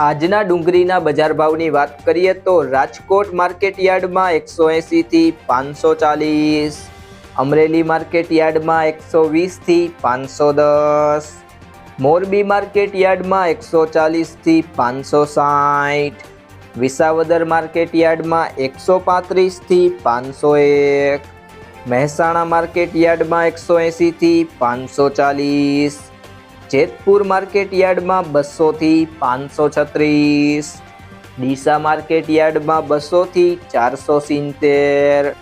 આજના ડુંગળીના બજાર ભાવની વાત કરીએ તો રાજકોટ માર્કેટ યાર્ડમાં એકસો એંસીથી પાંચસો ચાલીસ, અમરેલી માર્કેટ યાર્ડમાં એકસો વીસથી પાંચસો દસ, મોરબી માર્કેટ યાર્ડમાં એકસો ચાલીસથી પાંચસો સાઠ, વિસાવદર માર્કેટ યાર્ડમાં એકસો પાંત્રીસથી પાંચસો એક, મહેસાણા માર્કેટ યાર્ડમાં એકસો એંસીથી પાંચસો ચાલીસ જેતપુર માર્કેટ યાર્ડમાં બસોથી પાંચસો છત્રીસ, ડીસા માર્કેટ યાર્ડમાં બસોથી ચારસો સિત્તેર,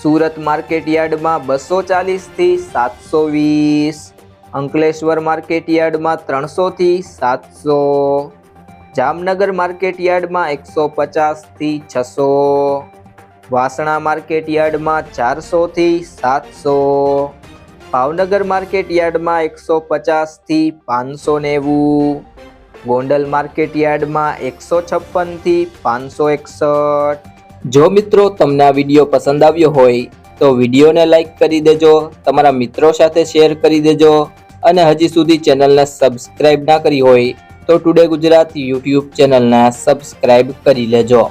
સુરત માર્કેટ યાર્ડમાં બસો ચાલીસથી સાતસો વીસ, અંકલેશ્વર માર્કેટ યાર્ડમાં ત્રણસોથી સાતસો, જામનગર માર્કેટ યાર્ડમાં એકસો પચાસથી છસો, વાસણા માર્કેટ યાર્ડમાં ચારસોથી સાતસો ભાવનગર માર્કેટ યાર્ડમાં એકસો પચાસથી પાંચસો નેવું. ગોંડલ માર્કેટ યાર્ડમાં એકસો છપ્પનથી પાંચસો એકસઠ. જો મિત્રો તમને આ વીડિયો પસંદ આવ્યો હોય, તો વિડીયોને લાઈક કરી દેજો, તમારા મિત્રો સાથે શેર કરી દેજો, અને હજી સુધી ચેનલને સબસ્ક્રાઇબ ના કરી હોય, તો ટુડે ગુજરાત યુટ્યુબ ચેનલને સબસ્ક્રાઇબ કરી લેજો.